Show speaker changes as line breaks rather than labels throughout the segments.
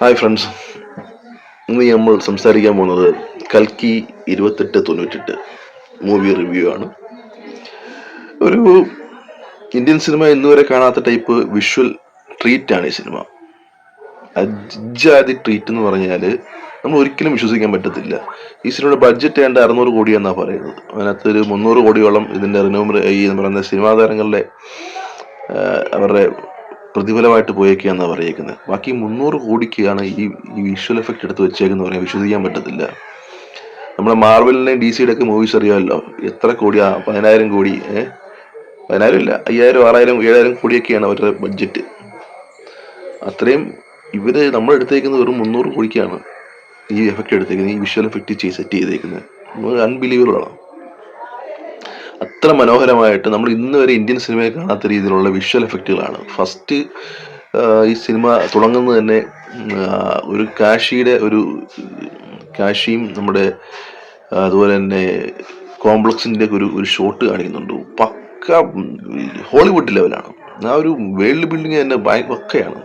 Hi friends ഇന്ന് നമ്മൾ സംസാരിക്കാൻ പോകുന്നത് കൽക്കി ഇരുപത്തെട്ട് തൊണ്ണൂറ്റെട്ട് മൂവി റിവ്യൂ ആണ്. ഒരു ഇന്ത്യൻ സിനിമ ഇന്നുവരെ കാണാത്ത ടൈപ്പ് വിഷ്വൽ ട്രീറ്റ് ആണ് ഈ സിനിമ അജാതി ട്രീറ്റ് എന്ന് പറഞ്ഞാൽ നമ്മൾ ഒരിക്കലും വിശ്വസിക്കാൻ പറ്റത്തില്ല. ഈ സിനിമയുടെ ബഡ്ജറ്റ് ഏണ്ട അറുന്നൂറ് കോടി എന്നാണ് പറയുന്നത്. അതിനകത്ത് ഒരു മുന്നൂറ് കോടിയോളം ഇതിന്റെ റിനോമർ ഈ പറയുന്ന സിനിമാ താരങ്ങളുടെ അവരുടെ പ്രതിഫലമായിട്ട് പോയേക്കാന്നാണ് പറയേക്കുന്നത് ബാക്കി മുന്നൂറ് കോടിക്കാണ് ഈ ഈ വിഷ്വൽ എഫക്റ്റ് എടുത്ത് വെച്ചേക്കെന്ന് പറയാൻ വിശ്വസിക്കാൻ പറ്റത്തില്ല. നമ്മുടെ മാർവലിനെ ഡി സിയുടെ ഒക്കെ മൂവീസ് അറിയാമല്ലോ. എത്ര കോടിയാ പതിനായിരം കോടി ഏഹ് പതിനായിരം ഇല്ല അയ്യായിരം ആറായിരം ഏഴായിരം കോടിയൊക്കെയാണ് അവരുടെ ബഡ്ജറ്റ് അത്രയും ഇവർ നമ്മൾ എടുത്തേക്കുന്നത് വെറും മുന്നൂറ് കോടിക്കാണ് ഈ എഫക്റ്റ് എടുത്തേക്കുന്നത് ഈ വിഷ്വൽ എഫക്റ്റ് സെറ്റ് ചെയ്തേക്കുന്നത്. അൺബിലീവബിൾ ആണ്. അത്ര മനോഹരമായിട്ട് നമ്മൾ ഇന്ന് വരെ ഇന്ത്യൻ സിനിമയെ കാണാത്ത രീതിയിലുള്ള വിഷ്വൽ എഫക്റ്റുകളാണ് ഫസ്റ്റ് ഈ സിനിമ തുടങ്ങുന്നത് തന്നെ ഒരു കാശിയുടെ ഒരു കാശിയും നമ്മുടെ അതുപോലെ തന്നെ കോംപ്ലക്സിന്റെ ഒരു ഒരു ഷോട്ട് കാണിക്കുന്നുണ്ട്. പക്ക ഹോളിവുഡ് ലെവലാണ്. ആ ഒരു വേൾഡ് ബിൽഡിങ് തന്നെ പക്കയാണ്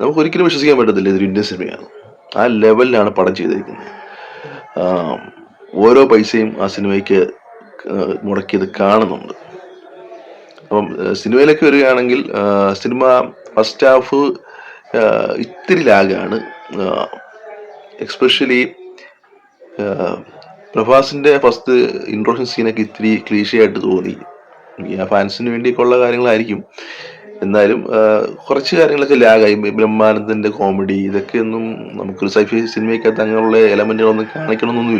നമുക്ക് ഒരിക്കലും വിശ്വസിക്കാൻ പറ്റത്തില്ല ഇതൊരു ഇന്ത്യൻ സിനിമയാണ്. ആ ലെവലിലാണ് പടം ചെയ്തിരിക്കുന്നത്. ഓരോ പൈസയും ആ സിനിമയ്ക്ക് മുടക്കിയത് കാണുന്നുണ്ട്. അപ്പം സിനിമയിലേക്ക് വരികയാണെങ്കിൽ സിനിമ ഫസ്റ്റ് ഹാഫ് ഇത്തിരി ലാഗാണ് എക്സ്പെഷ്യലി പ്രഭാസിന്റെ ഫസ്റ്റ് ഇൻട്രോഷൻ സീനൊക്കെ ഇത്തിരി ക്ലീശയായിട്ട് തോന്നി. ആ ഫാൻസിന് വേണ്ടിയൊക്കെ ഉള്ള കാര്യങ്ങളായിരിക്കും. എന്നാലും കുറച്ച് കാര്യങ്ങളൊക്കെ ലാഗായി. ബ്രഹ്മാനന്ദന്റെ കോമഡി ഇതൊക്കെ ഒന്നും നമുക്കൊരു സൈഫി സിനിമയ്ക്കകത്ത് അങ്ങനെയുള്ള എലമെന്റുകളൊന്നും കാണിക്കണമെന്നൊന്നും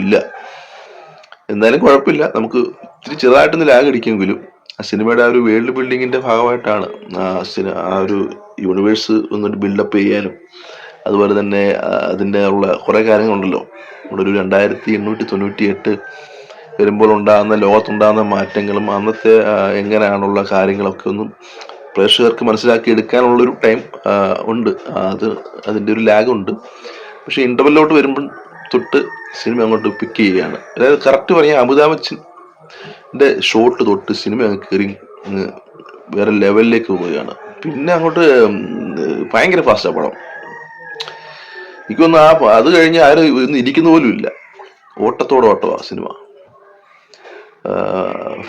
എന്നാലും കുഴപ്പമില്ല. നമുക്ക് ഇത്തിരി ചെറുതായിട്ടൊന്ന് ലാഗ് അടിക്കുമെങ്കിലും ആ സിനിമയുടെ ആ ഒരു വേൾഡ് ബിൽഡിങ്ങിന്റെ ഭാഗമായിട്ടാണ് ആ ഒരു യൂണിവേഴ്സ് ഒന്ന് ബിൽഡപ്പ് ചെയ്യാനും അതുപോലെ തന്നെ അതിന്റെ ഉള്ള കുറേ കാര്യങ്ങളുണ്ടല്ലോ. നമ്മുടെ ഒരു രണ്ടായിരത്തി എണ്ണൂറ്റി തൊണ്ണൂറ്റി എട്ട് വരുമ്പോൾ ഉണ്ടാകുന്ന ലോകത്തുണ്ടാകുന്ന മാറ്റങ്ങളും അന്നത്തെ എങ്ങനെയാണുള്ള കാര്യങ്ങളൊക്കെ ഒന്നും പ്രേക്ഷകർക്ക് മനസ്സിലാക്കി എടുക്കാനുള്ളൊരു ടൈം ഉണ്ട്. അത് അതിന്റെ ഒരു ലാഗുണ്ട് പക്ഷേ ഇന്റർവെല്ലോട്ട് വരുമ്പോൾ തൊട്ട് സിനിമ അങ്ങോട്ട് പിക്ക് ചെയ്യുകയാണ്. അതായത് കറക്റ്റ് പറഞ്ഞാൽ അമിതാഭ് ബച്ചന്റെ ഷോട്ട് തൊട്ട് സിനിമ അങ്ങ് കയറി വേറെ ലെവലിലേക്ക് പോവുകയാണ്. പിന്നെ അങ്ങോട്ട് ഭയങ്കര ഫാസ്റ്റാണ് പടം. എനിക്കൊന്ന് ആ അത് കഴിഞ്ഞ് ആരും ഇന്ന് ഇരിക്കുന്ന പോലും ഇല്ല. ഓട്ടത്തോടെ ഓട്ടമാണ് സിനിമ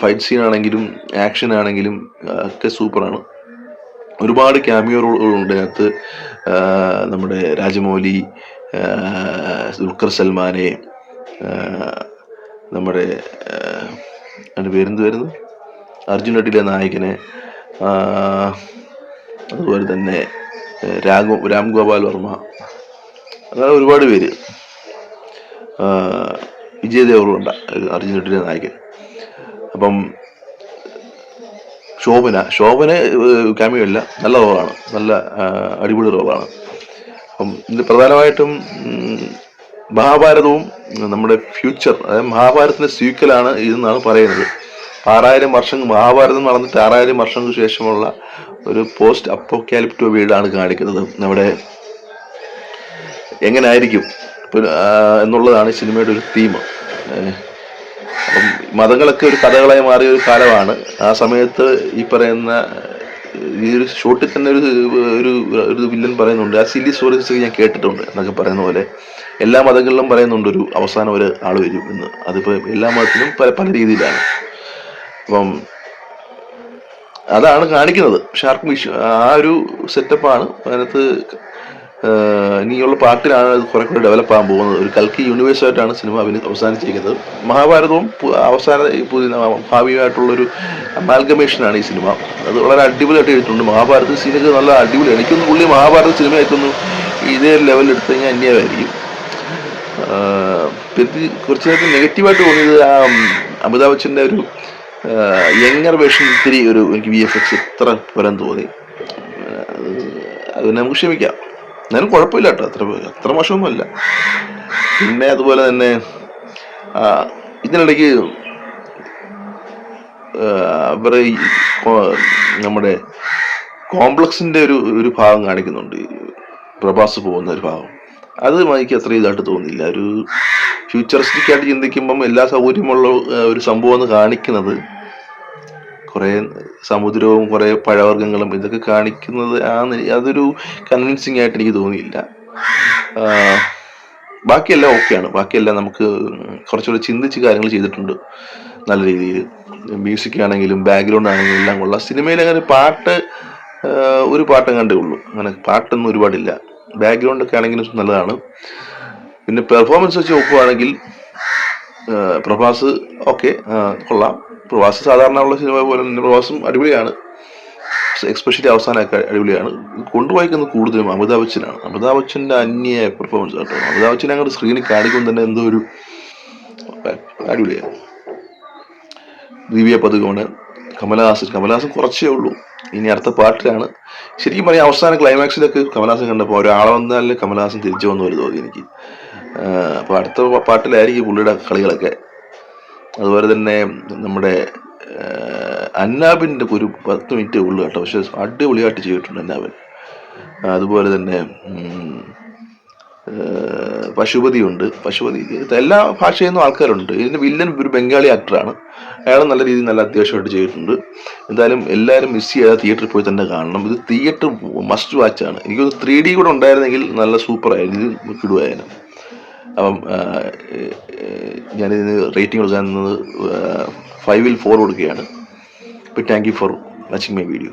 ഫൈറ്റ് സീൻ ആണെങ്കിലും ആക്ഷൻ ആണെങ്കിലും ഒക്കെ സൂപ്പറാണ് ഒരുപാട് ക്യാമിയോ റോളുകളുണ്ട് അതിനകത്ത്. നമ്മുടെ രാജമൗലി ദുൽഖർ സൽമാനെ നമ്മുടെ പേരെന്ത് വരുന്നു? അർജുൻ റെഡ്ഡിയിലെ നായകനെ അതുപോലെ തന്നെ രാഘു രാം ഗോപാൽ വർമ്മ അങ്ങനെ ഒരുപാട് പേര് വിജയ് ദേവറുണ്ട അർജുൻ റെഡ്ഡിയിലെ നായകൻ. അപ്പം ശോഭന ശോഭന ക്യാമിയോ നല്ല റോളാണ് നല്ല അടിപൊളി റോളാണ് അപ്പം ഇത് പ്രധാനമായിട്ടും മഹാഭാരതവും നമ്മുടെ ഫ്യൂച്ചർ അതായത് മഹാഭാരതത്തിന്റെ സീക്വലാണ് ഇതെന്നാണ് പറയുന്നത്. ആറായിരം വർഷം മഹാഭാരതം നടന്നിട്ട് ആറായിരം വർഷങ്ങൾക്ക് ശേഷമുള്ള ഒരു പോസ്റ്റ് അപ്പോക്കാലിപ്റ്റോ വീടാണ് കാണിക്കുന്നത്. നമ്മുടെ എങ്ങനെ ആയിരിക്കും എന്നുള്ളതാണ് സിനിമയുടെ ഒരു തീം മതങ്ങളൊക്കെ ഒരു കഥകളായി മാറിയ ഒരു കാലമാണ്. ആ സമയത്ത് ഈ പറയുന്ന ഈ ഒരു ഷോട്ടിൽ തന്നെ ഒരു ഒരു ഒരു വില്ലൻ പറയുന്നുണ്ട്. ആ സില്ലി സ്റ്റോറീസ് ഞാൻ കേട്ടിട്ടുണ്ട് എന്നൊക്കെ പറയുന്ന പോലെ. എല്ലാ മതങ്ങളിലും പറയുന്നുണ്ട് ഒരു അവസാനം ഒരു ആൾ വരും എന്ന്. അതിപ്പോ എല്ലാ മതത്തിലും പല പല രീതിയിലാണ്. അപ്പം അതാണ് കാണിക്കുന്നത്. പക്ഷെ ആർക്കും ആ ഒരു സെറ്റപ്പാണ് അതിനകത്ത് ഇനിയുള്ള പാട്ടിലാണ് അത് കുറെ കൂടെ ഡെവലപ്പ് ആകാൻ പോകുന്നത്. ഒരു കൽക്കി യൂണിവേഴ്സായിട്ടാണ് സിനിമ അഭിനയ അവസാനിച്ചിരിക്കുന്നത്. മഹാഭാരതവും അവസാന ഭാവിയുമായിട്ടുള്ളൊരു അമാൽഗമേഷനാണ് ഈ സിനിമ. അത് വളരെ അടിപൊളിയായിട്ട് എഴുതിയിട്ടുണ്ട്. മഹാഭാരത സീനൊക്കെ നല്ല അടിപൊളി. എനിക്കൊന്നും പുള്ളി മഹാഭാരത സിനിമയായിട്ടൊന്നും ഇതേ ലെവലിൽ എടുത്തു കഴിഞ്ഞാൽ അന്യമായിരിക്കും പിന്നെ കുറച്ച് നേരത്തെ നെഗറ്റീവായിട്ട് തോന്നിയത് ആ അമിതാഭ് ബച്ചന്റെ ഒരു യങ്ങർ വേഷൻ ഇത്തിരി ഒരു എനിക്ക് വി എഫ് എക്സ് ഇത്ര പോരാൻ തോന്നി. അത് നമുക്ക് ക്ഷമിക്കാം. എന്നാലും കുഴപ്പമില്ല കേട്ടോ. അത്ര അത്ര മോശമൊന്നുമല്ല. പിന്നെ അതുപോലെ തന്നെ ഇതിനിടയ്ക്ക് അവരെ നമ്മുടെ കോംപ്ലക്സിന്റെ ഒരു ഒരു ഭാഗം കാണിക്കുന്നുണ്ട്. പ്രഭാസ് പോകുന്ന ഒരു ഭാഗം. അത് എനിക്ക് അത്ര ഇതായിട്ട് തോന്നിയില്ല. ഒരു ഫ്യൂച്ചറിസ്റ്റിക് ആയിട്ട് ചിന്തിക്കുമ്പം എല്ലാ സൗകര്യമുള്ള ഒരു സംഭവം എന്ന് കാണിക്കുന്നത്. കുറെ സമുദ്രവും കുറെ പഴവർഗങ്ങളും ഇതൊക്കെ കാണിക്കുന്നത് ആ അതൊരു കൺവിൻസിങ് ആയിട്ട് എനിക്ക് തോന്നിയില്ല. ബാക്കിയെല്ലാം ഓക്കെയാണ് ബാക്കിയെല്ലാം നമുക്ക് കുറച്ചുകൂടി ചിന്തിച്ച് കാര്യങ്ങൾ ചെയ്തിട്ടുണ്ട്. നല്ല രീതിയിൽ മ്യൂസിക് ആണെങ്കിലും ബാക്ക്ഗ്രൗണ്ട് ആണെങ്കിലും എല്ലാം കൊള്ളാം. സിനിമയിൽ അങ്ങനെ പാട്ട് ഒരു പാട്ടും കണ്ടേ ഉള്ളൂ. അങ്ങനെ പാട്ടൊന്നും ഒരുപാടില്ല. ബാക്ക്ഗ്രൗണ്ട് ഒക്കെ ആണെങ്കിലും നല്ലതാണ്. പിന്നെ പെർഫോമൻസ് വെച്ച് നോക്കുവാണെങ്കിൽ പ്രഭാസ് ഓക്കെ കൊള്ളാം. പ്രഭാസ് സാധാരണ ഉള്ള സിനിമ പോലെ തന്നെ പ്രഭാസും അടിപൊളിയാണ്. എക്സ്പെഷ്യലി അവസാനമൊക്കെ അടിപൊളിയാണ്. കൊണ്ടുപോയിക്കുന്നത് കൂടുതലും അമിതാഭ് ബച്ചനാണ്. അമിതാഭ് ബച്ചന്റെ അന്യ പെർഫോമൻസ് കേട്ടോ അമിതാഭ് ബച്ചനെ അങ്ങോട്ട് സ്ക്രീനിൽ കാണിക്കുമ്പോൾ തന്നെ എന്തോ ഒരു അടിപൊളിയാണ്. ദിവ്യ പതുകോണ് കമലഹാസൻ. കമലഹാസൻ കുറച്ചേ ഉള്ളൂ. ഇനി അടുത്ത പാട്ടിലാണ്. ശരിക്കും പറയാം അവസാന ക്ലൈമാക്സിലൊക്കെ കമലഹാസൻ കണ്ടപ്പോൾ ഒരാളെ വന്നാലേ കമലഹാസൻ തിരിച്ചു വന്നു ഒരു തോന്നി എനിക്ക്. അപ്പോൾ അടുത്ത പാട്ടിലായിരിക്കും പുള്ളിയുടെ കളികളൊക്കെ. അതുപോലെ തന്നെ നമ്മുടെ അന്നാബിന്റെ ഒരു പത്ത് മിനിറ്റ് ഉള്ളു കേട്ടോ. പക്ഷെ അടിപൊളിയായിട്ട് ചെയ്തിട്ടുണ്ട് അന്നാബൻ. അതുപോലെ തന്നെ പശുപതി ഉണ്ട് പശുപതി എല്ലാ ഭാഷയിൽ നിന്നും ആൾക്കാരുണ്ട്. ഇതിന്റെ വില്ലൻ ഒരു ബംഗാളി ആക്ടറാണ്. അയാൾ നല്ല രീതിയിൽ നല്ല അത്യാവശ്യമായിട്ട് ചെയ്തിട്ടുണ്ട്. എന്തായാലും എല്ലാവരും മിസ് ചെയ്യാതെ തിയേറ്ററിൽ പോയി തന്നെ കാണണം. ഇത് തിയേറ്റർ മസ്റ്റ് വാച്ചാണ് എനിക്കൊന്ന് ത്രീ ഡി കൂടെ ഉണ്ടായിരുന്നെങ്കിൽ നല്ല സൂപ്പറായിരുന്നു. ഇത് കിടുവായിരുന്നു. അപ്പം ഞാനിതിന് റേറ്റിംഗ് കൊടുക്കുന്നത് ഫൈവിൽ ഫോർ കൊടുക്കുകയാണ്. അപ്പോൾ thank you for watching my video